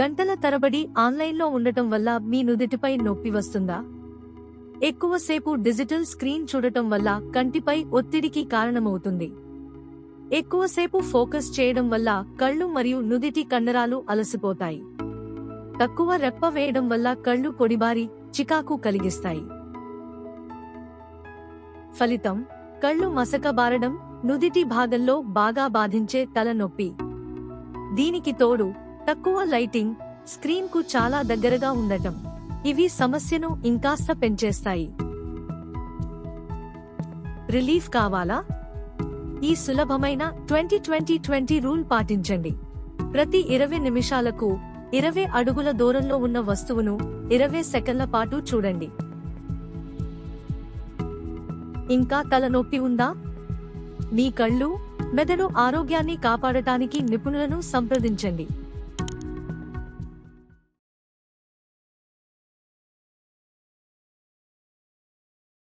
గంటల తరబడి ఆన్లైన్లో ఉండటం వల్ల మీ నుదిటిపై నొప్పి వస్తుందా? ఎక్కువసేపు డిజిటల్ స్క్రీన్ చూడటం వల్ల కంటిపై ఒత్తిడికి కారణమవుతుంది. ఎక్కువసేపు ఫోకస్ చేయడం వల్ల కళ్ళు మరియు నుదిటి కండరాలు అలసిపోతాయి. తక్కువ రెప్ప వేయడం వల్ల కళ్ళు పొడిబారి చికాకు కలిగిస్తాయి. ఫలితం కళ్ళు మసకబారడం నుదిటి భాగంలో బాగా బాధించే తలనొప్పి. దీనికి తోడు తక్కువ లైటింగ్ స్క్రీన్కు చాలా దగ్గరగా ఉండటం. ఇవి సమస్యను ఇంకాస్త పెంచేస్తాయి. రిలీఫ్ కావాలా? ఈ సులభమైన ట్వంటీ ట్వంటీ ట్వంటీ రూల్ పాటించండి. ప్రతి ఇరవై నిమిషాలకు ఇరవై అడుగుల దూరంలో ఉన్న వస్తువును ఇరవై సెకండ్ల పాటు చూడండి. ఇంకా తలనొప్పి ఉందా? మీ కళ్ళు మెదడు ఆరోగ్యాన్ని కాపాడటానికి నిపుణులను సంప్రదించండి.